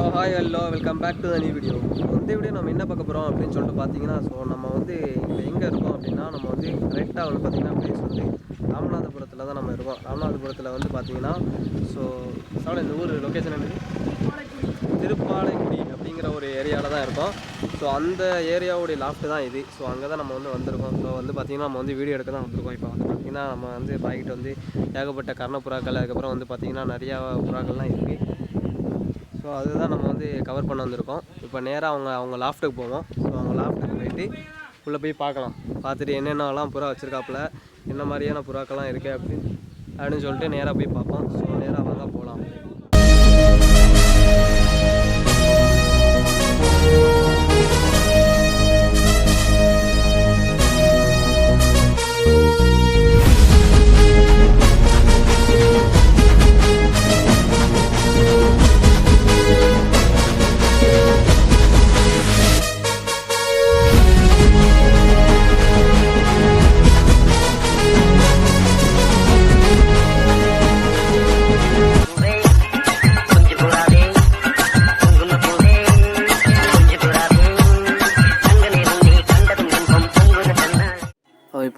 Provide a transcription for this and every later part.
So hi hello welcome back to the new video இந்த video நம்ம என்ன பார்க்க போகிறோம் அப்படின்னு சொல்லிட்டு பார்த்தீங்கன்னா ஸோ நம்ம வந்து இப்போ எங்கே இருக்கோம் அப்படின்னா நம்ம வந்து கரெக்டாக வந்து பார்த்தீங்கன்னா பிளேஸ் வந்து ராமநாதபுரத்தில் தான் நம்ம இருக்கோம். ராமநாதபுரத்தில் வந்து பார்த்தீங்கன்னா ஸோ சாப்பிட இந்த ஊர் லொக்கேஷன் என்னது? திருப்பாலைக்குடி அப்படிங்கிற ஒரு ஏரியாவில் தான் இருக்கோம். ஸோ அந்த ஏரியாவுடைய லாஃப்ட் தான் இது. ஸோ அங்கே தான் நம்ம வந்து வந்திருக்கோம். ஸோ வந்து பார்த்திங்கன்னா நம்ம வந்து வீடியோ எடுக்க தான் வந்திருக்கோம். இப்போ வந்து பார்த்திங்கன்னா நம்ம வந்து பாய்கிட்ட வந்து ஏகப்பட்ட கர்ணப்புறாக்கள் அதுக்கப்புறம் வந்து பார்த்திங்கன்னா நிறையா புறாக்கள்லாம் இருக்குது ஸோ அதுதான் நம்ம வந்து கவர் பண்ண வந்திருக்கோம். இப்போ நேராக அவங்க அவங்க லாஃப்ட்டுக்கு போவோம். ஸோ அவங்க லாஃப்ட்டுக்கு போயிட்டு உள்ளே போய் பார்க்கலாம். பார்த்துட்டு என்னென்னலாம் புறா வச்சுருக்காப்புல என்ன மாதிரியான புறாக்கள்லாம் இருக்குது அப்படின்னு அப்படின்னு சொல்லிட்டு நேராக போய் பார்ப்போம். ஸோ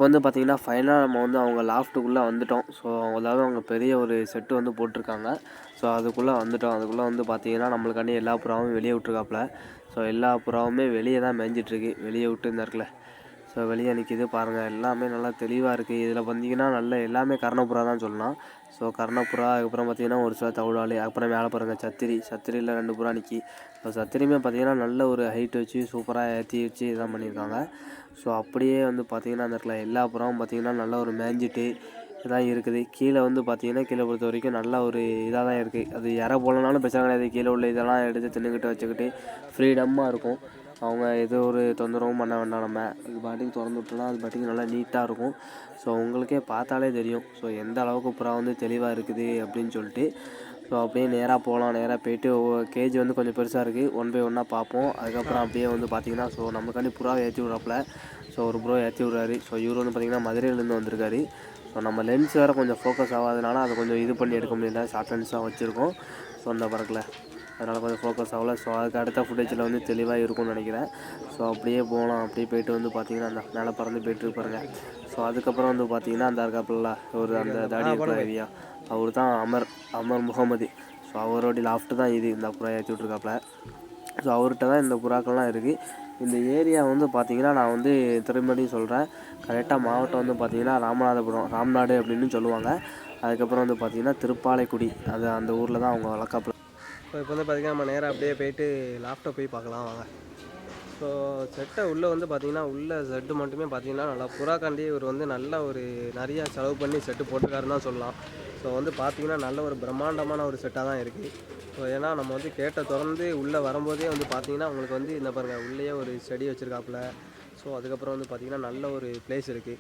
இப்போ வந்து பார்த்திங்கன்னா ஃபைனலாக நம்ம வந்து அவங்க லாஃப்ட்டுக்குள்ளே வந்துட்டோம். ஸோ அதாவது அவங்க பெரிய ஒரு செட்டு வந்து போட்டிருக்காங்க. ஸோ அதுக்குள்ளே வந்துட்டோம். அதுக்குள்ளே வந்து பார்த்திங்கன்னா நம்மளுக்காண்டி எல்லா புறாவும் வெளியே விட்ருக்காப்புல ஸோ எல்லா புறாவுமே வெளியே தான் மேய்ஞ்சிட்ருக்கு. வெளியே விட்டு இந்த இடத்துல. ஸோ வெளியே நிற்கிது பாருங்கள் எல்லாமே நல்லா தெளிவாக இருக்குது இதில் பார்த்திங்கன்னா நல்ல எல்லாமே கரணப்புறா தான் சொல்லலாம். ஸோ கர்ணப்புறா அதுக்கப்புறம் பார்த்தீங்கன்னா ஒரு சில தவிடாளி அப்புறம் மேலே பாருங்கள் சத்திரி. சத்திரியில் ரெண்டு புறா நிற்கி இப்போ சத்திரியுமே பார்த்தீங்கன்னா நல்ல ஒரு ஹைட் வச்சு சூப்பராக ஏற்றி வச்சு இதான் பண்ணியிருக்காங்க ஸோ அப்படியே வந்து பார்த்தீங்கன்னா அந்த இடத்துல எல்லா புறாவும் பார்த்தீங்கன்னா நல்ல ஒரு மேஞ்சிட்டு இதான் இருக்குது. கீழே வந்து பார்த்தீங்கன்னா கீழே பொறுத்த வரைக்கும் நல்ல ஒரு இதாக தான் இருக்குது அது இற போலனாலும் பிரச்சனை கிடையாது. கீழே உள்ள இதெல்லாம் எடுத்து தின்னுக்கிட்டு வச்சுக்கிட்டு ஃப்ரீடமாக இருக்கும். அவங்க எதோ ஒரு தொந்தரவும் பண்ண வேண்டாம் நம்ம. அது பாட்டுக்கு திறந்து விட்டோம்னா அது பாட்டுக்கு நல்லா நீட்டாக இருக்கும். ஸோ உங்களுக்கே பார்த்தாலே தெரியும். ஸோ எந்த அளவுக்கு புறா வந்து தெளிவாக இருக்குது அப்படின்னு சொல்லிட்டு. ஸோ அப்படியே நேராக போகலாம். நேராக போயிட்டு கேஜி வந்து கொஞ்சம் பெருசாக இருக்குது ஒன் பை ஒன்னாக பார்ப்போம். அதுக்கப்புறம் அப்படியே வந்து பார்த்தீங்கன்னா ஸோ நமக்காண்டி புறாவை ஏற்றி விட்றாப்புல. ஸோ ஒரு ப்ரோ ஏற்றி விட்றாரு. ஸோ இவர் வந்து பார்த்திங்கன்னா மதுரையிலேருந்து வந்திருக்காரு. ஸோ நம்ம லென்ஸ் வேறு கொஞ்சம் ஃபோக்கஸ் ஆகாதனால அதை கொஞ்சம் இது பண்ணி எடுக்க முடியல. ஷார்ட் லென்ஸாக வச்சுருக்கோம். ஸோ அந்த பறக்கல. அதனால் கொஞ்சம் ஃபோக்கஸ் ஆகல. ஸோ அதுக்கு அடுத்த ஃபுட்டேஜில் வந்து தெளிவாக இருக்கும்னு நினைக்கிறேன். ஸோ அப்படியே போகலாம் அப்படியே போயிட்டு வந்து பார்த்தீங்கன்னா அந்த மேலே பறந்து போயிட்டு இருப்பாருங்க ஸோ அதுக்கப்புறம் வந்து பார்த்தீங்கன்னா அந்த இருக்காப்புல ஒரு அந்த தாடி இருக்கிற ஏரியா அவர் தான் அமர் அமர் முகமது. ஸோ அவரோட லாஃப்ட்டு தான் இது. இந்த புறா ஏற்றி விட்ருக்காப்புல ஸோ அவர்கிட்ட தான் இந்த புறாக்கள்லாம் இருக்குது இந்த ஏரியா வந்து பார்த்தீங்கன்னா நான் வந்து திரும்படியும் சொல்கிறேன் கரெக்டாக மாவட்டம் வந்து பார்த்தீங்கன்னா ராமநாதபுரம் ராம்நாடு அப்படின்னு சொல்லுவாங்க. அதுக்கப்புறம் வந்து பார்த்தீங்கன்னா திருப்பாலைக்குடி. அது அந்த ஊரில் தான் அவங்க வளர்க்காப்புல. ஸோ இப்போ வந்து பார்த்திங்கன்னா நம்ம நேராக அப்படியே போயிட்டு லேப்டாப் போய் பார்க்கலாம் வாங்க. ஸோ செட்டை உள்ளே வந்து பார்த்தீங்கன்னா உள்ள செட்டு மட்டுமே பார்த்தீங்கன்னா நல்லா புறாக்காண்டி இவர் வந்து நல்ல ஒரு நிறையா செலவு பண்ணி செட்டு போட்டுக்காருன்னு தான் சொல்லலாம். ஸோ வந்து பார்த்தீங்கன்னா நல்ல ஒரு பிரம்மாண்டமான ஒரு செட்டாக தான் இருக்குது ஸோ ஏன்னா நம்ம வந்து கேட்ட திறந்து உள்ளே வரும்போதே வந்து பார்த்தீங்கன்னா உங்களுக்கு வந்து இந்த பாருங்கள் உள்ளேயே ஒரு செடி வச்சுருக்காப்புல. ஸோ அதுக்கப்புறம் வந்து பார்த்திங்கன்னா நல்ல ஒரு பிளேஸ் இருக்குது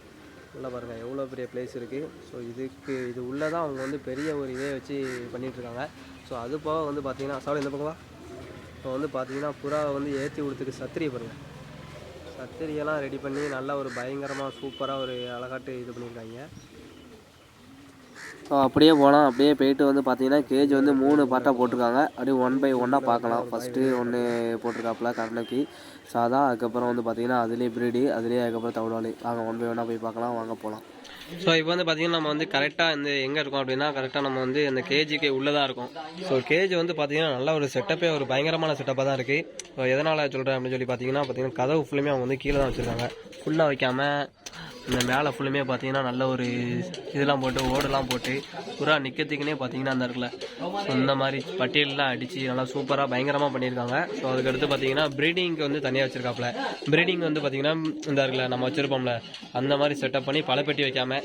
உள்ளே பாருங்கள் எவ்வளோ பெரிய பிளேஸ் இருக்குது ஸோ இதுக்கு இது உள்ளே தான் அவங்க வந்து பெரிய ஒரு இதே வச்சு பண்ணிகிட்ருக்காங்க ஸோ அது போக வந்து பார்த்தீங்கன்னா சாரி இந்த பக்கமா? இப்போ வந்து பார்த்தீங்கன்னா புறாவை வந்து ஏற்றி விடுறதுக்கு சத்திரியை பாருங்கள் சத்திரியெல்லாம் ரெடி பண்ணி நல்லா ஒரு பயங்கரமாக சூப்பராக ஒரு அழகாட்டு இது பண்ணியிருக்காங்க. ஸோ அப்படியே போகலாம் அப்படியே போயிட்டு வந்து பார்த்தீங்கன்னா கேஜ் வந்து மூணு பார்ட்டாக போட்டிருக்காங்க. அப்படியே ஒன் பை ஒன்னாக பார்க்கலாம். ஃபஸ்ட்டு ஒன்று போட்டிருக்காப்புல கருணைக்கு சாதா அதுக்கப்புறம் வந்து பார்த்தீங்கன்னா அதுலேயே பிரீடி அதுலேயே அதுக்கப்புறம் தவிடாளி வாங்க ஒன் பை ஒன்னாக போய் பார்க்கலாம். வாங்க போகலாம் ஸோ இப்போ வந்து பார்த்தீங்கன்னா நம்ம வந்து கரெக்டாக இந்த எங்கே இருக்கோம் அப்படின்னா கரெக்டாக நம்ம வந்து இந்த கேஜிக்கு உள்ளே தான் இருக்கும். ஸோ கேஜ் வந்து பார்த்தீங்கன்னா நல்ல ஒரு செட்டப்பே ஒரு பயங்கரமான செட்டப்பாக தான் இருக்குது ஸோ எதனால் சொல்கிறேன் அப்படின்னு சொல்லி பார்த்தீங்கன்னா பார்த்தீங்கன்னா கதவு ஃபுல்லுமே அவங்க வந்து கீழே தான் வச்சுருக்காங்க. ஃபுல்லாக வைக்காமல் இந்த மேலே ஃபுல்லுமே பார்த்தீங்கன்னா நல்ல ஒரு இதெல்லாம் போட்டு ஓடெல்லாம் போட்டு புறா நிற்கிறதுக்குனே பார்த்தீங்கன்னா அந்த இடத்துல. ஸோ இந்த மாதிரி பட்டியலெலாம் அடித்து நல்லா சூப்பராக பயங்கரமாக பண்ணியிருக்காங்க. ஸோ அதுக்கடுத்து பார்த்தீங்கன்னா ப்ரீடிங்க்கு வந்து தனியாக வச்சுருக்காப்புல. ப்ரீடிங் வந்து பார்த்தீங்கன்னா இந்த இருக்குல்ல நம்ம வச்சுருப்போம்ல அந்த மாதிரி செட்டப் பண்ணி பழப்பெட்டி வைக்காம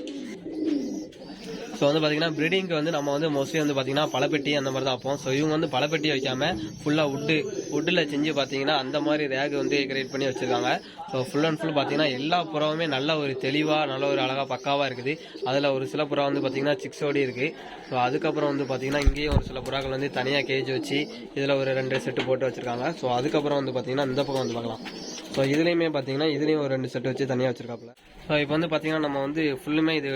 ஸோ வந்து பார்த்தீங்கன்னா ப்ரீடிங்க்கு வந்து நம்ம வந்து மோஸ்ட்லி வந்து பார்த்தீங்கன்னா பழப்பெட்டி அந்த மாதிரி தான் வைப்போம். ஸோ இவங்க வந்து பழப்பெட்டி வைக்காம ஃபுல்லாக வுட்டு வுட்டில் செஞ்சு பார்த்தீங்கன்னா அந்த மாதிரி ரேக் வந்து கிரியேட் பண்ணி வச்சுருக்காங்க. ஸோ ஃபுல் அண்ட் ஃபுல் பார்த்தீங்கன்னா எல்லா புறாவுமே நல்ல ஒரு தெளிவாக நல்ல ஒரு அழகாக பக்காவாக இருக்குது. அதில் ஒரு சில புறா வந்து பார்த்தீங்கன்னா சிக்ஸோடி இருக்குது ஸோ அதுக்கப்புறம் வந்து பார்த்தீங்கன்னா இங்கேயும் ஒரு சில புறாக்கள் வந்து தனியாக கேஜ் வச்சு இதில் ஒரு ரெண்டு செட்டு போட்டு வச்சுருக்காங்க. ஸோ அதுக்கப்புறம் வந்து பார்த்தீங்கன்னா இந்த பக்கம் வந்து பார்க்கலாம் ஸோ இதுலேயுமே பார்த்தீங்கன்னா இதுலேயும் ஒரு ரெண்டு செட்டு வச்சு தனியாக வச்சுருக்காப்புல. ஸோ இப்போ வந்து பார்த்தீங்கன்னா நம்ம வந்து ஃபுல்லுமே இது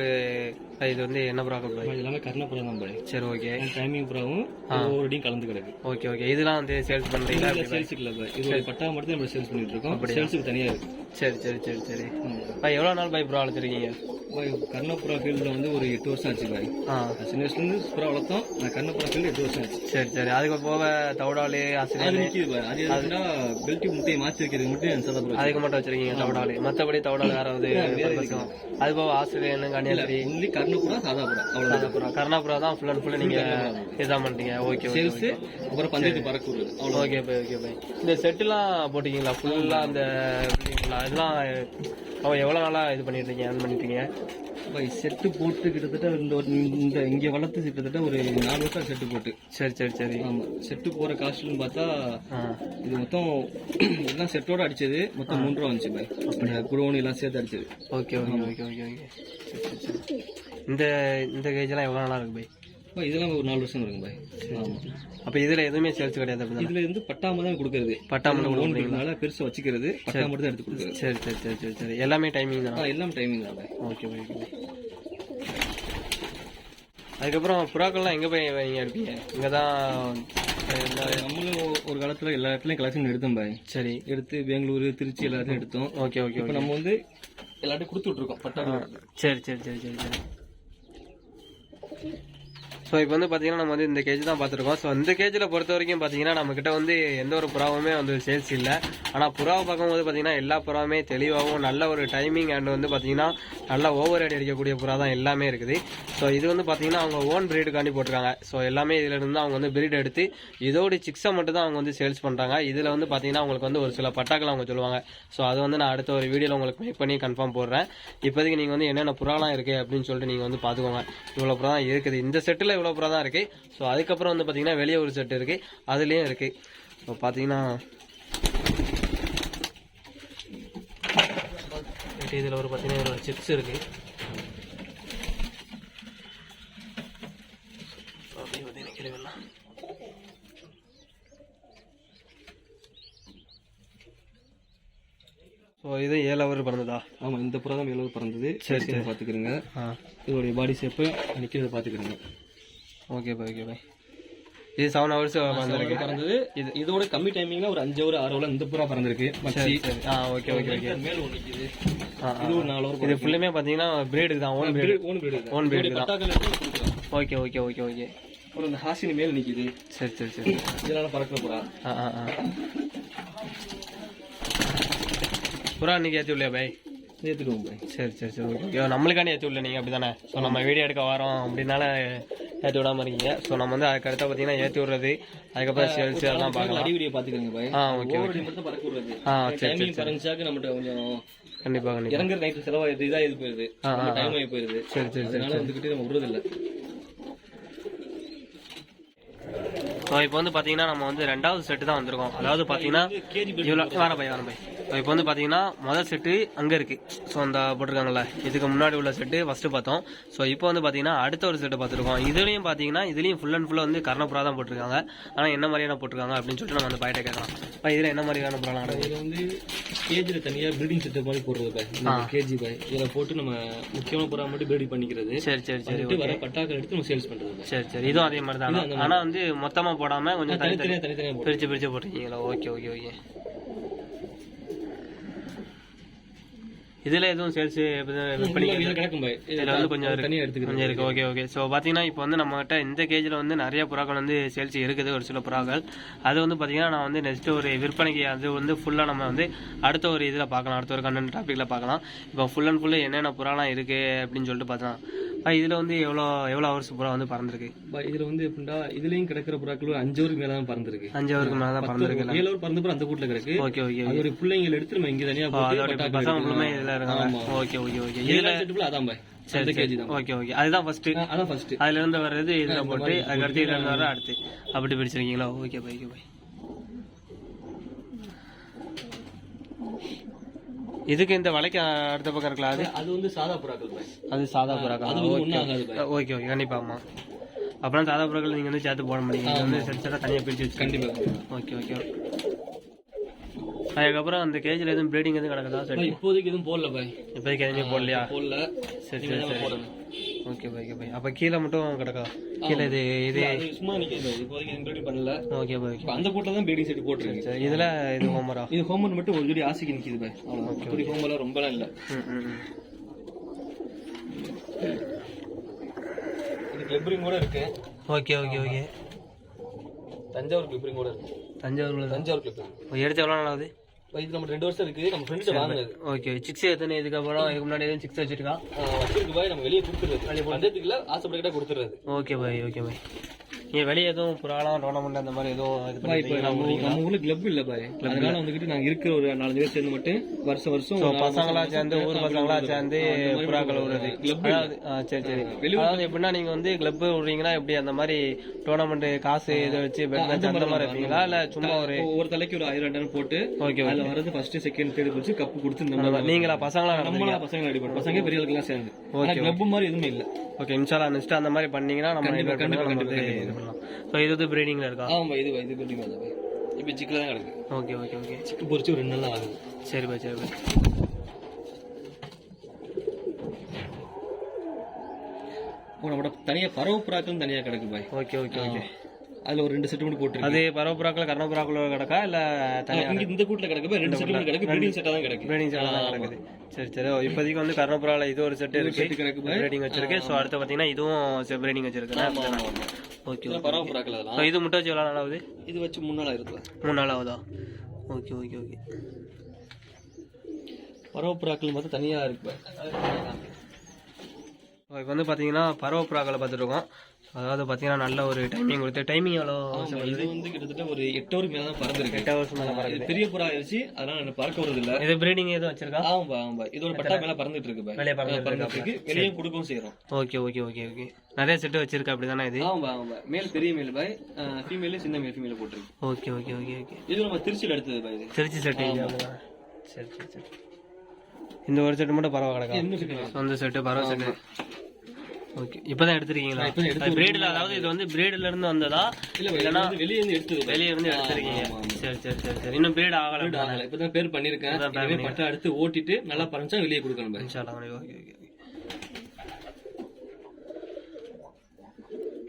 இது வந்து என்ன ப்ராப்ளம் பாய் இது எல்லாமே கர்ணப்புறம் தான் பாய் சரி ஓகே டைமிங் புறாவும் ஒவ்வொருடையும் கலந்து கிடக்கு. ஓகே ஓகே இதெல்லாம் வந்து சேல்ஸ் பண்ணுறீங்களா சேல்ஸுக்கு இல்லை இது ஒரு பட்டா மட்டும் நம்ம சேல்ஸ் பண்ணிட்டு இருக்கோம். சேல்ஸுக்கு தனியா இருக்கு. சரி சரி சரி சரி. பாய் எவ்வளோ நாள் பாய் ப்ரோ வளர்த்துருக்கீங்க பாய் கர்ணப்புறா ஃபீல்டில் வந்து ஒரு எட்டு வருஷம் ஆச்சு பாய் சின்ன வயசுலேருந்து புறா வளர்த்தோம். நான் கர்ணப்புறா ஃபீல்டு எட்டு வருஷம் ஆச்சு. சரி சரி. அதுக்கு போக தவடாலு ஆசிரியர். நிற்கிது பாய் அது எதுனா பெல்ட்டி முட்டையை மாற்றி வைக்கிறது மட்டும் என் சதா அதுக்கு மட்டும் வச்சிருக்கீங்க தவடாலு. மற்றபடி தவடாலு வேற ஆ? அது போக ஆசிரியர் கன்னியாகுமரி? ஒன்லி கர்ணப்புறா சாதா புறா அவ்வளோதான் அப்புறம் கர்ணாபுரா தான் ஃபுல் அண்ட் ஃபுல் நீங்க இதான் பண்ணிட்டீங்க. ஓகே சேல்ஸ் அப்புறம் பந்தயத்து பறக்க விடுறது அவ்வளோ ஓகே பை ஓகே பை இந்த செட்டுலாம் போட்டிங்களா? ஃபுல்லாக அந்த இதெல்லாம் அவன் எவ்வளோ நாளாக இது பண்ணிட்டு இருக்கீங்க அது பண்ணிட்டீங்க பாய் செட்டு போட்டு கிட்டத்தட்ட இந்த ஒரு- இந்த இங்கே வளர்த்து கிட்டத்தட்ட ஒரு நாலு வருஷம் செட்டு போட்டு. சரி சரி சரி. ஆமா. செட்டு போற காஸ்ட்னு பார்த்தா இது மொத்தம் எல்லாம் செட்டோட அடிச்சது. மொத்தம் மூன்று ரூபா வந்துச்சு பாய். குடோன் எல்லாம் சேர்த்து அடிச்சது. Okay okay okay okay okay இந்த இந்த கேஜெல்லாம் எவ்வளோ நாளாக இருக்கு பை? பாய் இதெல்லாம் ஒரு நாலு வருஷம் இருக்கும் பாய் ஆமா. அப்போ இதில் எதுவுமே சேல்ஸ் கிடையாது அப்படின்னா இதுல இருந்து பட்டாம தான் கொடுக்கறது. பட்டாம தான் லோன் இருக்கிறதுனால பெருசா வச்சுக்கிறது பட்டா மட்டும் தான் எடுத்து கொடுக்குறது. சரி சரி சரி சரி சரி. எல்லாமே டைமிங் தான்? எல்லாம் டைமிங் தான் பாய் ஓகே ஓகே அதுக்கப்புறம் புறாக்கள்லாம் எங்கே போய் நீங்கள் எடுப்பீங்க இங்கே தான் நம்மளும் ஒரு காலத்துல எல்லா இடத்துலயும் கலெக்ஷன் எடுத்தோம் பாய் சரி. எடுத்து பெங்களூரு திருச்சி எல்லாத்தையும் எடுத்தோம். ஓகே ஓகே இப்போ நம்ம வந்து எல்லாத்தையும் கொடுத்து விட்டுருக்கோம் பட்டா சரி சரி சரி சரி சரி. cute. ஸோ இப்போ வந்து பார்த்தீங்கன்னா நம்ம வந்து இந்த கேஜ் தான் பார்த்துருக்கோம். ஸோ இந்த கேஜில் பொறுத்த வரைக்கும் பார்த்தீங்கன்னா நம்மக்கிட்ட வந்து எந்த ஒரு புறாவுமே வந்து சேல்ஸ் இல்லை. ஆனால் புறாவை பார்க்கும்போது பார்த்தீங்கன்னா எல்லா புறாவுமே தெளிவாகவும் நல்ல ஒரு டைமிங் அண்ட் வந்து பார்த்தீங்கன்னா நல்லா ஓவர் அடி அடிக்கக்கூடிய புறா தான் எல்லாமே இருக்குது. ஸோ இது வந்து பார்த்தீங்கன்னா அவங்க ஓன் பிரீடுக்காண்டி போட்டிருக்காங்க. ஸோ எல்லாமே இதில் இருந்து அவங்க வந்து பிரீட் எடுத்து இதோட சிக்ஸை மட்டும் தான் அவங்க வந்து சேல்ஸ் பண்ணுறாங்க இதில் வந்து பார்த்தீங்கன்னா உங்களுக்கு வந்து ஒரு சில பட்டாக்கள் அவங்க சொல்லுவாங்க. ஸோ அது வந்து நான் அடுத்த ஒரு வீடியோவில் உங்களுக்கு மேக் பண்ணி கன்ஃபார்ம் போடுறேன். இப்போதைக்கு நீங்கள் வந்து என்னென்ன புறாலாம் இருக்குது அப்படின்னு சொல்லிட்டு நீங்கள் வந்து பார்த்துக்கோங்க. இவ்வளோ புறா தான் இருக்குது. இந்த செட்டில் புறா தான் இருக்குது ஸோ அதுக்கப்புறம் வந்து பார்த்தீங்கன்னா வெளியே ஒரு செட் இருக்குது அதுலேயும் இருக்குது ஸோ பார்த்தீங்கன்னா இதில் ஒரு பார்த்தீங்கன்னா ஒரு சிப்ஸ் இருக்குது ஸோ இது ஏழு ஹவர் பிறந்ததா? ஆமா இந்த புறா தான் எவ்வளவு பிறந்தது. சரி, சரி. பாத்துக்கிறேங்க ஆ. இதோடைய பாடி ஷேப்பு நிக்கிறத பாத்துக்கிறேங்க ஓகே பை ஓகே பை இது செவன் ஹவர்ஸ் வந்திருக்கு பறந்தது. இது இதோட கம்மி டைமிங்ல ஒரு அஞ்சு ஹவர் ஆறு ஹவர் இந்த புறா பறந்திருக்கு. மச்சி ஆ ஓகே ஓகே ஓகே மேல ஆ ஆ. இது ஒரு நாலு ஹவர் இது ஃபுல்லுமே பார்த்தீங்கன்னா பிரீடுக்கு தான் own breed own breed Own breed தான். ஓகே ஓகே ஓகே ஓகே அப்புறம் இந்த ஹாசினி மேல நிக்குது. சரி சரி சரி. இதனால பறக்கிற புறா. ஆ ஆ ஆ. புறா இன்னைக்கு ஏற்றி இல்லையா பை ஏத்துக்குவோம் பாய் சரி சரி சரி ஓகே ஓகே நம்மளுக்காண்டி ஏற்றி விடல நீங்கள் அப்படி தானே ஸோ நம்ம வீடியோ எடுக்க வரோம் அப்படின்னால ஏற்றி விடாம இருக்கீங்க. ஸோ நம்ம வந்து அதுக்கு அடுத்த பார்த்தீங்கன்னா ஏற்றி விடுறது அதுக்கப்புறம் சேல்ஸ் எல்லாம் பார்க்கலாம். ஆ ஓகே ஆ சரி பறந்துச்சாக்க நம்மகிட்ட கொஞ்சம் கண்டிப்பாக கண்டிப்பாக இறங்குற நைட்டு செலவாயிருது இதா இது போயிருது. டைம் ஆகி போயிருது. சரி சரி சரி அதனால வந்துகிட்டு நம்ம விடுறது இல்ல ஸோ இப்போ வந்து பார்த்தீங்கன்னா நம்ம வந்து ரெண்டாவது செட்டு தான் வந்திருக்கோம். அதாவது பார்த்தீங்கன்னா கேஜி இவ்வளோ வர பை வர பை. இப்போ வந்து பார்த்தீங்கன்னா முதல் செட்டு அங்கே இருக்கு. ஸோ அந்த போட்டிருக்காங்கல்ல. இதுக்கு முன்னாடி உள்ள செட்டு ஃபர்ஸ்ட் பார்த்தோம். ஸோ இப்போ வந்து பார்த்தீங்கன்னா அடுத்த ஒரு செட்டு பார்த்துருக்கோம். இதுலேயும் பார்த்தீங்கன்னா இதுலேயும் ஃபுல் அண்ட் ஃபுல்லாக வந்து கர்ணப்புறா தான் போட்டிருக்காங்க. ஆனால் என்ன மாதிரியான போட்டிருக்காங்க அப்படின்னு சொல்லிட்டு நம்ம அந்த பையிட்ட கேட்கலாம். இப்போ இதில் என்ன மாதிரியான புறாலாம் இதுல வந்து கேஜில தனியா பிரீடிங் செட்டப் மாதிரி போடுறது பாய் கேஜி பாய் இதுல போட்டு நம்ம முக்கியமான புறா மட்டும் பிரீடிங் பண்ணிக்கிறது. சரி சரி சரி வர பட்டாக்கள் எடுத்து நம்ம சேல்ஸ் பண்றது பாய் சரி சரி. இதுவும் அதே மாதிரி தான்? ஆனால் வந்து மொத்தமாக போடாமல் கொஞ்சம் தனித்தனி தனித்தனியா தனித்தனியா போடுறது. பிரித்து பிரித்து போட்டிருக்கீங்களா? ஓகே ஓகே ஓகே இதில் எதுவும் சேல்ஸ் கிடக்கும் இதில் வந்து கொஞ்சம் கொஞ்சம் இருக்கு. Okay okay. ஸோ பார்த்தீங்கன்னா இப்போ வந்து நம்மகிட்ட இந்த கேஜில் வந்து நிறைய புறாக்கள் வந்து சேல்ஸ் இருக்குது ஒரு சில புறாக்கள். அது வந்து பார்த்தீங்கன்னா நான் வந்து நெக்ஸ்ட் ஒரு விற்பனைக்கு அது வந்து ஃபுல்லாக நம்ம வந்து அடுத்த ஒரு இதில் பார்க்கலாம். அடுத்த ஒரு கண்டென்ட் டாப்பிக்கில் பார்க்கலாம். இப்போ ஃபுல் அண்ட் ஃபுல்லு என்னென்ன புறாலாம் இருக்குது அப்படின்னு சொல்லிட்டு பார்த்தலாம் இதில் வந்து எவ்வளோ எவ்வளோ ஹவர்ஸ் புறா வந்து பறந்துருக்கு? இதுல வந்து எப்படின்னா இதுலயும் கிடக்கிற புறாக்கள் ஒரு அஞ்சு ஊருக்கு மேல தான் பறந்துருக்கு. அஞ்சு ஹவருக்கு மேலே தான் பறந்துருக்கு ஏழு ஊர் பறந்த புறா அந்த கூட்டுல கிடக்கு. ஓகே ஓகே ஒரு பிள்ளைங்களை எடுத்து நம்ம இங்க தனியா போட்டு அதோட பசங்க ஃபுல்லுமே. இதில் இருக்காங்க. Okay okay okay. இதுல அதான் பாய் ஓகே ஓகே. அதுதான் ஃபர்ஸ்ட் அதுல இருந்து வர்றது இதுல போட்டு அதுக்கடுத்து இதுல இருந்து வர அடுத்து. அப்படி பிடிச்சிருக்கீங்களா? Okay bye okay bye. இதுக்கு இந்த வலைக்கு அடுத்த பக்கம் இருக்கலாம். அது அது வந்து சாதா புறாக்கள் அது சாதா புறாக்கா? அது ஓகே. ஓகே கண்டிப்பா ஆமா. அப்புறம் சாதா புறாக்கள் நீங்க வந்து சேர்த்து போட முடியும். இது வந்து செட் செட்டாக தனியாக பிரிச்சு வச்சு கண்டிப்பா ஓகே ஓகே. அதுக்கப்புறம் அந்த கேஜில் எதுவும் ப்ரீடிங் எதுவும் கிடக்குதா? சரி இப்போதைக்கு எதுவும் போடல பாய். இப்போதைக்கு எதுவுமே போடலையா? போடல. சரி சரி சரி. போடணும். ஓகே பை ஓகே பை அப்போ கீழே மட்டும் கிடக்கா? கீழே இது இது சும்மா நிற்கிது பாய் இப்போதைக்கு ப்ரீடிங் பண்ணல. ஓகே பை அந்த கூட்டில் தான் ப்ரீடிங் செட் போட்டிருக்கு. சரி இதில் இது ஹோமரா இது ஹோமன் மட்டும் ஒரு ஜோடி ஆசைக்கு நிற்கிது அவ்வளோ அப்படி ஹோமெல்லாம் ரொம்பலாம் இல்லை. இது கிளப்ரிங் கூட இருக்கு. Okay okay okay Thanjavur club ring கூட இருக்கு. தஞ்சாவூர்ல தான்? தஞ்சாவூர் கிளப்ரிங் எடுத்து எவ்வளோ நாள் ஆகுது? இது நம்ம ரெண்டு வருஷம் இருக்கு. நம்ம ஃப்ரெண்டு வாங்கினது. ஓகே சிக்ஸ் எத்தனை? இதுக்கப்புறம் இதுக்கு முன்னாடி எதுவும் சிக்ஸ் வச்சிருக்கா? வச்சிருக்கு பாய் நம்ம வெளியே கொடுத்துருது பந்தயத்துக்குல ஆசைப்பட்டு கொடுத்துறது ஓகே பாய் ஓகே பாய் நீங்கள் வெளியே எதுவும் புறாலாம் டோர்னமெண்ட் அந்த மாதிரி எதுவும் இது நம்ம பண்ணி நம்ம ஊர்ல கிளப் இல்ல பாய் அதனால வந்துகிட்டு நாங்க இருக்கிற ஒரு நாலஞ்சு பேர் சேர்ந்து மட்டும் வருஷம் வருஷம் நாலு பசங்களா சேர்ந்து ஊர் பசங்களா. சேர்ந்து புறாக்கள் விடுறது. கிளப் சரி சரி. அதாவது எப்படின்னா நீங்க வந்து கிளப் விடுறீங்கன்னா எப்படி அந்த மாதிரி டோர்னமெண்ட் காசு இதை வச்சு அந்த மாதிரி இருப்பீங்களா இல்ல சும்மா ஒரு ஒரு தலைக்கு ஒரு ஆயிரம் ரெண்டாயிரம் போட்டு ஓகே அதுல வரது ஃபர்ஸ்ட் செகண்ட் தேர்ட் வச்சு கப்பு கொடுத்து இந்த மாதிரி நீங்களா? பசங்களா நம்மளா பசங்க பண்ணுவோம். பசங்க பெரிய ஆளுக்கெல்லாம் சேர்ந்து. ஆனா கிளப் மாதிரி எதுவுமே இல்ல. ஓகே இன்ஷால்லா நெக்ஸ்ட் அந்த மாதிரி பண்ணீங்கன்னா நம்ம இது பண்ணலாம். ஸோ இது வந்து பிரீடிங்ல இருக்கா? ஆமா இது இது பாய் இப்போ சிக்கில தான் கிடக்கு. Okay okay okay. சிக்கு பொரிச்சு ஒரு ரெண்டு நாள் ஆகுது. சரி பாய் சரி பாய். போன கூட தனியா பறவை புறாக்கள் தனியா கிடக்கு பாய். Okay okay okay. அதுல ஒரு ரெண்டு செட் மட்டும் போட்டுருக்கு. அது பரவப்புறாக்கள் கர்ணப்புறாக்கள் கிடக்கா இல்ல தனியா இங்க இந்த கூட்டுல கிடக்கு ரெண்டு செட் கிடக்கு பில்டிங் செட்டா தான் கிடக்கு. பிரீடிங் சேனல் தான் கிடக்குது. சரி சரி. இப்போதைக்கு வந்து கர்ணப்புறால இது ஒரு செட் இருக்கு. கிடக்கு பிரீடிங் வச்சிருக்கு. ஸோ அடுத்து பார்த்தீங்கன்னா இதுவும் பிரீடிங் வச்சிருக்கு ஓகே பறவை புறாக்கள் அதெல்லாம். இது முட்டை வச்சு எவ்வளோ நாள் ஆகுது இது வச்சு மூணு நாள் ஆயிருது மூணு நாள் ஆகுதா? Okay okay okay. பறவை புறாக்கள் மட்டும் தனியா இருக்கு இப்போ வந்து பார்த்தீங்கன்னா பரவப்புறாக்களை பார்த்துட்டு இருக்கோம் அதாவது பார்த்தீங்கன்னா நல்ல ஒரு டைமிங் கொடுத்து டைமிங் எவ்வளோ இது வந்து கிட்டத்தட்ட ஒரு எட்டு ஹவருக்கு மேல தான் பறந்துருக்கு. எட்டு ஹவர்ஸ் மேலே இது பெரிய புறா ஆயிடுச்சு அதனால எனக்கு பறக்க வருது இல்ல இது பிரீடிங் எதுவும் வச்சிருக்கா? ஆமா ஆமா இது ஒரு பட்டா மேல பறந்துட்டு இருக்கு வெளியே பறந்துட்டு இருக்கு வெளியே கொடுக்கவும் செய்யறோம் ஓகே ஓகே ஓகே ஓகே. நிறைய செட்டு வச்சிருக்கு அப்படி தானே இது? ஆமா ஆமா மேல் பெரிய மேல் பாய் ஃபீமேல் சின்ன மேல் ஃபீமேல் போட்டிருக்கு. Okay okay okay okay. இது நம்ம திருச்சியில எடுத்தது பாய் இது. திருச்சி செட்டு. சரி சரி சரி. இந்த ஒரு செட்டு மட்டும் பரவ கிடக்கா? இன்னும் சிக்கன சொந்த செட்டு பரவ செட்டு ஓகே இப்போதான் எடுத்திருக்கீங்களா? எடுத்து பிரீடில் அதாவது இது வந்து பிரீடுல இருந்து வந்ததா? இல்ல பாய், இது வந்து வெளியே இருந்து எடுத்தது பாய். வெளியே இருந்து எடுத்திருக்கீங்க. சரி சரி சரி சரி. இன்னும் பிரீட் ஆகல. இப்பதான் பேர் பண்ணிருக்கேன் பட்டா எடுத்து ஓட்டிட்டு நல்லா பறந்துச்சா வெளியே கொடுக்கணும் ஓகே ஓகே.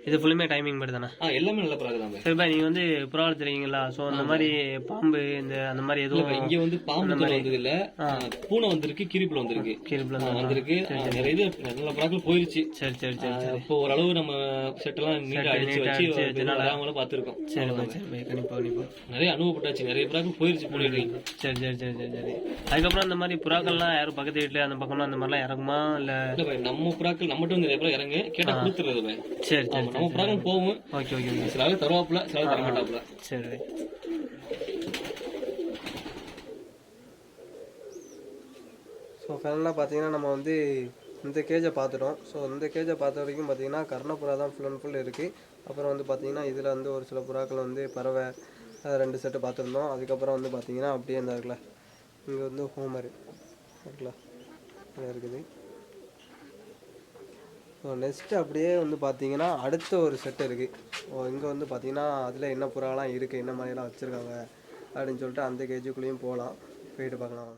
இது ஃபுல்லுமே டைமிங் மட்டும் தானே ஆ எல்லாமே நல்ல புறா தான் சரி பாய் நீங்க வந்து புறா வச்சிருக்கீங்களா ஸோ அந்த மாதிரி பாம்பு இந்த அந்த மாதிரி எதுவும் இங்க வந்து பாம்பு தொல்லை வந்தது இல்ல பூனை வந்திருக்கு கிரிப்புல வந்திருக்கு. ஆ, வந்திருக்கு? நிறைய இது நல்ல புறாக்கள் போயிருச்சு. சரி சரி சரி இப்போ ஓரளவு நம்ம செட் எல்லாம் நீட்டா அடிச்சு வச்சு வராமல பாத்துருக்கோம் சரி சரி பாய் கண்டிப்பா கண்டிப்பா. நிறைய அனுபவப்பட்டாச்சு. நிறைய புறாக்கள் போயிருச்சு பூனை சரி சரி சரி சரி சரி. அதுக்கப்புறம் இந்த மாதிரி புறாக்கள்லாம் யாரும் பக்கத்து வீட்டில் அந்த பக்கம்லாம் அந்த மாதிரிலாம் இறங்குமா? இல்லை நம்ம புறாக்கள் நம்மகிட்ட வந்து நிறைய புறா இறங்கு. கேட்டா கொடுத்துறது பாய் சரி சரி நம்ம புறாக்கள் போகும். Okay okay okay. சில ஆளு தருவாப்புல சில ஆளு சரி. ஸோ ஃபைனலாக பார்த்தீங்கன்னா நம்ம வந்து இந்த கேஜை பார்த்துட்டோம் ஸோ இந்த கேஜை பார்த்த வரைக்கும் பார்த்தீங்கன்னா கர்ணப்புறா தான் ஃபுல் அண்ட் ஃபுல் இருக்குது அப்புறம் வந்து பார்த்தீங்கன்னா இதில் வந்து ஒரு சில புறாக்கள் வந்து பறவை ரெண்டு செட்டு பார்த்துருந்தோம். அதுக்கப்புறம் வந்து பார்த்தீங்கன்னா அப்படியே இந்த இருக்குல்ல இங்கே வந்து ஹோமர் இருக்குல்ல இருக்குது. ஸோ நெக்ஸ்ட்டு அப்படியே வந்து பார்த்தீங்கன்னா அடுத்த ஒரு செட் இருக்குது ஓ இங்கே வந்து பார்த்தீங்கன்னா அதில் என்ன புறாலாம் இருக்குது என்ன மாதிரிலாம் வச்சுருக்காங்க அப்படின்னு சொல்லிட்டு அந்த கேஜுக்குள்ளேயும் போகலாம் போயிட்டு பார்க்கலாம்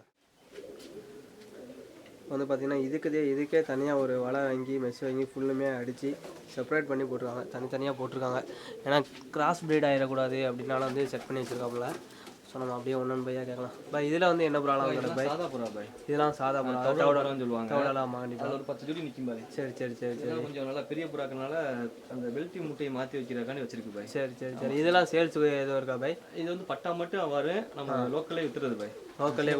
வந்து பார்த்தீங்கன்னா இதுக்குதே இதுக்கே தனியாக ஒரு வலை வாங்கி மெஸ் வாங்கி ஃபுல்லுமே அடித்து செப்பரேட் பண்ணி போட்டிருக்காங்க. தனித்தனியாக போட்டிருக்காங்க. ஏன்னா கிராஸ் ப்ரீட் ஆகிடக்கூடாது அப்படின்னால வந்து செட் பண்ணி வச்சுருக்காப்புல. ஸோ நம்ம அப்படியே ஒன்று பையாக கேட்கலாம் பை இதில் வந்து என்ன கிடக்கு பை சாதா புறா பாய் இதெல்லாம் சாதா புறா. தவிட புறான்னு சொல்லுவாங்க. தவிடலாம் கண்டிப்பாக ஒரு பத்து ஜோடி நிக்கும் பாய் சரி சரி சரி சரி. கொஞ்சம் நல்லா பெரிய புறாக்கனால அந்த வெல்டி முட்டையை மாத்தி வைக்கிறக்காண்டி வச்சிருக்கு பாய் சரி சரி சரி. இதெல்லாம் சேல்ஸ் எதுவும் இருக்கா பை? இது வந்து பட்டா மட்டும் வரும் நம்ம லோக்கல்லே வித்துறது பாய் லோக்கல்லே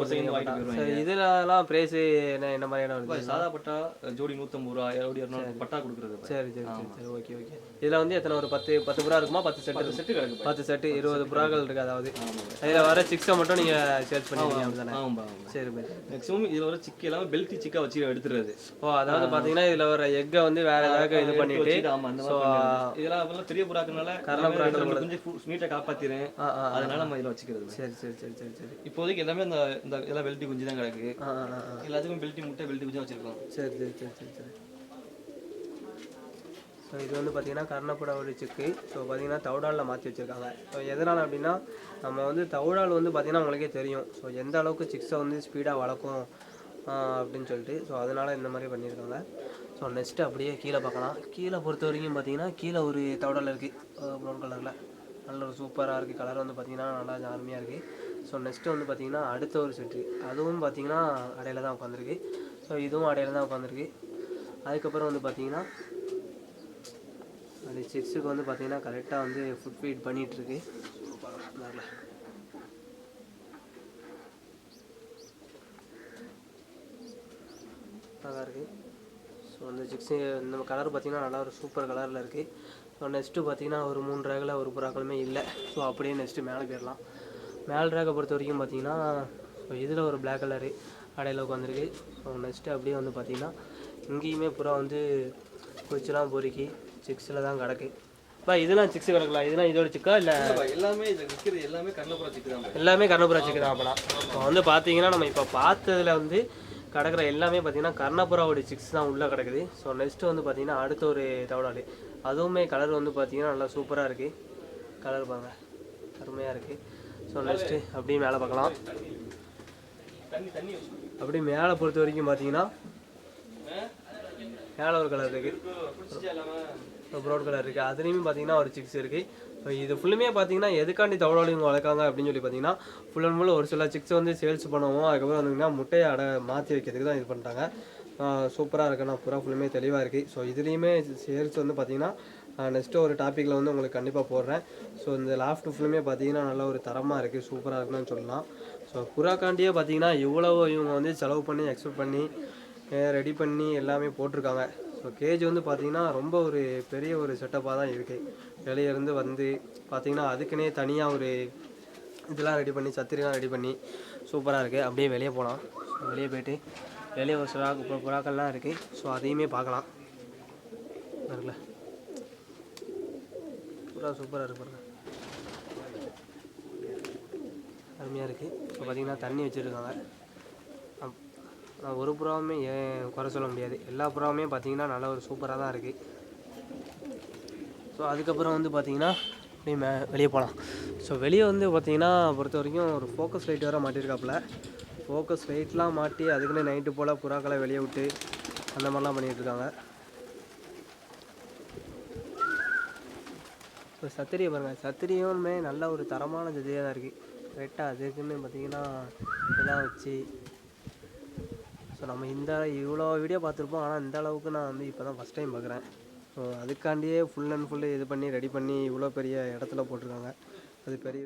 சரி இதெல்லாம் ப்ரைஸ் என்ன என்ன மாதிரியான வருது சாதா பட்டா ஜோடி நூத்தம்பது ரூபா ஜோடி இரநூறு பட்டா கொடுக்குறது சரி சரி சரி சரி ஓகே ஓகே. இதில் வந்து எத்தனை ஒரு பத்து பத்து புறா இருக்குமா? பத்து செட்டு செட்டு கிடக்கு பத்து செட்டு இருபது புறாக்கள் இருக்கு அதாவது. அதில் வர சிக்ஸை மட்டும் நீங்கள் அப்படிதானே? ஆமா ஆமா. சரி மேக்ஸிமம் இதுல வர சிக்கி எல்லாமே பெல்ட் சிக்கா வச்சு எடுத்துறது. ஓ அதாவது பார்த்தீங்கன்னா இதில் வர எக்கை வந்து வேற ஏதாவது இது பண்ணிட்டு பண்ணிடுறது. இதெல்லாம் பெரிய புறாக்கனால கர்ண புறாக்கள் கொஞ்சம் ஆ ஆ. அதனால நம்ம இதுல வச்சுக்கிறது. சரி சரி சரி சரி சரி. இப்போதைக்கு எல்லாமே இந்த இந்த இதெல்லாம் பெல்ட்டி குஞ்சு தான் கிடக்கு. எல்லாத்துக்கும் பெல்ட்டி முட்டை பெல்ட்டி குஞ்சு வச்சிருக்கோம். சரி சரி சரி சரி சரி. ஸோ இது வந்து பார்த்தீங்கன்னா கர்ணப்புடா ஒரு சிக்கு. ஸோ பார்த்தீங்கன்னா தவுடாலில் மாற்றி வச்சுருக்காங்க. ஸோ எதனால் அப்படின்னா நம்ம வந்து தவுடால் வந்து பார்த்தீங்கன்னா உங்களுக்கே தெரியும். ஸோ எந்த அளவுக்கு சிக்ஸை வந்து ஸ்பீடாக வளர்க்கும் அப்படின்னு சொல்லிட்டு. ஸோ அதனால் இந்த மாதிரி பண்ணியிருக்காங்க. ஸோ நெக்ஸ்ட்டு அப்படியே கீழே பார்க்கலாம். கீழே பொறுத்த வரைக்கும் பார்த்தீங்கன்னா கீழே ஒரு தவடல் இருக்குது ப்ரௌன் கலரில் நல்ல ஒரு சூப்பராக இருக்குது கலர் வந்து பார்த்தீங்கன்னா நல்லா அருமையாக இருக்குது ஸோ நெக்ஸ்ட்டு வந்து பார்த்திங்கன்னா அடுத்த ஒரு செட்டு அதுவும் பார்த்தீங்கன்னா அடையில் தான் உட்காந்துருக்கு ஸோ இதுவும் அடையில் தான் உட்காந்துருக்கு அதுக்கப்புறம் வந்து பார்த்தீங்கன்னா அது செக்ஸுக்கு வந்து பார்த்திங்கன்னா கரெக்டாக வந்து ஃபுட் ஃபீட் பண்ணிகிட்ருக்கு நல்லா இருக்குது ஸோ அந்த சிக்ஸு இந்த கலர் பார்த்திங்கன்னா நல்லா ஒரு சூப்பர் கலரில் இருக்குது ஸோ நெக்ஸ்ட்டு பார்த்தீங்கன்னா ஒரு மூணு ரேகில் ஒரு புறாக்களுமே இல்லை. ஸோ அப்படியே நெக்ஸ்ட்டு மேலே போயிடலாம். மேல் ரேகை பொறுத்த வரைக்கும் பார்த்தீங்கன்னா இதில் ஒரு Black கலரு அடையில் உட்காந்துருக்கு நெக்ஸ்ட்டு அப்படியே வந்து பார்த்தீங்கன்னா இங்கேயுமே புறா வந்து குச்சிலாம் பொறுக்கி சிக்ஸில் தான் கிடக்கு. பா இதெல்லாம் சிக்ஸ் கிடக்கலாம் இதெல்லாம் இதோட சிக்கா இல்லை? எல்லாமே இது எல்லாமே கண்ணப்புறம் சிக்கு தான் எல்லாமே கர்ணபுரா சிக்கு தான் அப்போனா. இப்போ வந்து பார்த்தீங்கன்னா நம்ம இப்போ பார்த்ததுல வந்து கிடக்குற எல்லாமே பார்த்தீங்கன்னா கர்ணபுராவோட சிக்ஸ் தான் உள்ளே கிடக்குது. ஸோ நெக்ஸ்ட்டு வந்து பார்த்தீங்கன்னா அடுத்த ஒரு தவடாலு அதுவுமே கலர் வந்து பார்த்தீங்கன்னா நல்லா சூப்பராக இருக்குது கலர் பாருங்க. அருமையாக இருக்குது ஸோ நெக்ஸ்ட்டு அப்படியே மேலே பார்க்கலாம். அப்படியே மேலே பொறுத்த வரைக்கும் பார்த்தீங்கன்னா மேலே ஒரு கலர் இருக்குது குடிச்சிச்சா ப்ரௌன் கலர் இருக்குது அதுலேயுமே பார்த்தீங்கன்னா ஒரு சிக்ஸ் இருக்குது இது ஃபுல்லுமே பார்த்தீங்கன்னா எதுக்காண்டி தவளோடு வளர்க்காங்க அப்படின்னு சொல்லி பார்த்தீங்கன்னா ஃபுல் அண்ட் ஃபுல் ஒரு சில சிக்ஸ் வந்து சேல்ஸ் பண்ணுவோம். அதுக்கப்புறம் வந்தீங்கன்னா முட்டையை அடை மாற்றி வைக்கிறதுக்கு தான் இது பண்ணிட்டாங்க சூப்பராக இருக்குண்ணா பூரா ஃபுல்லுமே தெளிவாக இருக்குது ஸோ இதுலேயுமே சேல்ஸ் வந்து பார்த்தீங்கன்னா நெக்ஸ்ட்டு ஒரு டாப்பிக்கில் வந்து உங்களுக்கு கண்டிப்பாக போடுறேன். ஸோ இந்த லாஃப்ட் ஃபுல்லுமே பார்த்தீங்கன்னா நல்ல ஒரு தரமாக இருக்குது சூப்பராக இருக்குன்னு சொல்லலாம். ஸோ புறாக்காண்டியே பார்த்தீங்கன்னா இவ்வளவு இவங்க வந்து செலவு பண்ணி எக்ஸ்பெக்ட் பண்ணி ரெடி பண்ணி எல்லாமே போட்டிருக்காங்க. ஸோ கேஜ் வந்து பார்த்திங்கன்னா ரொம்ப ஒரு பெரிய ஒரு செட்டப்பாக தான் இருக்குது வெளியே இருந்து வந்து பார்த்திங்கன்னா அதுக்குன்னே தனியாக ஒரு இதெல்லாம் ரெடி பண்ணி சத்திரிலாம் ரெடி பண்ணி சூப்பராக இருக்குது அப்படியே வெளியே போகலாம் வெளியே போயிட்டு வெளியே ஒரு சில புறாக்கள்லாம் இருக்குது ஸோ அதையுமே பார்க்கலாம். இருக்குல்ல புறா சூப்பராக இருக்கு பாருங்க. அருமையாக இருக்குது இப்போ பார்த்தீங்கன்னா தண்ணி வச்சுருக்காங்க. ஒரு புறாவுமே ஏன் குறை சொல்ல முடியாது. எல்லா புறாவுமே பார்த்தீங்கன்னா நல்ல ஒரு சூப்பராக தான் இருக்குது ஸோ அதுக்கப்புறம் வந்து பார்த்திங்கன்னா அப்படியே மே வெளியே போகலாம் ஸோ வெளியே வந்து பார்த்திங்கன்னா பொறுத்த வரைக்கும் ஒரு ஃபோக்கஸ் லைட் வேறு மாட்டியிருக்காப்புல ஃபோக்கஸ் லைட்லாம் மாட்டி அதுக்குன்னு நைட்டு போல் புறாக்களை வெளியே விட்டு அந்த மாதிரிலாம் பண்ணிகிட்ருக்காங்க இப்போ சத்திரியை பாருங்கள் சத்திரியுமே நல்ல ஒரு தரமான ஜதியாக தான் இருக்குது கரெக்டாக அதுக்குன்னு பார்த்தீங்கன்னா இதெல்லாம் வச்சு. ஸோ நம்ம இந்த இவ்வளோ வீடியோ பார்த்துருப்போம். ஆனால் இந்த அளவுக்கு நான் வந்து இப்போ தான் ஃபஸ்ட் டைம் பார்க்குறேன். ஸோ அதுக்காண்டியே ஃபுல் அண்ட் ஃபுல்லு இது பண்ணி ரெடி பண்ணி இவ்வளோ பெரிய இடத்துல போட்டிருக்காங்க. அது பெரிய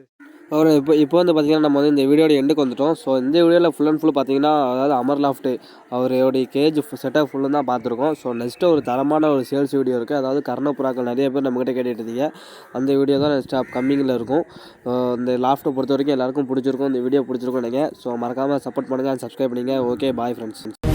அப்புறம் இப்போ இப்போ வந்து பார்த்தீங்கன்னா நம்ம வந்து இந்த வீடியோட எண்டுக்கு வந்துட்டோம். ஸோ இந்த வீடியோவில் ஃபுல் அண்ட் ஃபுல் பார்த்தீங்கன்னா அதாவது அமர் லாஃப்ட்டு அவருடைய கேஜ் செட்டப் ஃபுல்லும் தான் பார்த்துருக்கோம் ஸோ நெக்ஸ்ட்டு ஒரு தரமான ஒரு சேல்ஸ் வீடியோ இருக்குது அதாவது கர்ணப்புறாக்கள் நிறைய பேர் நம்மகிட்ட கேட்டுட்டு இருந்தீங்க அந்த வீடியோ தான் நெக்ஸ்ட் கம்மிங்கில் இருக்கும். இந்த லாஃப்ட்டை பொறுத்த வரைக்கும் எல்லாருக்கும் பிடிச்சிருக்கும். இந்த வீடியோ பிடிச்சிருக்கும் நீங்கள் ஸோ மறக்காமல் சப்போர்ட் பண்ணுங்கள் சப்ஸ்கிரைப் பண்ணுங்கள் ஓகே பாய் ஃப்ரெண்ட்ஸ்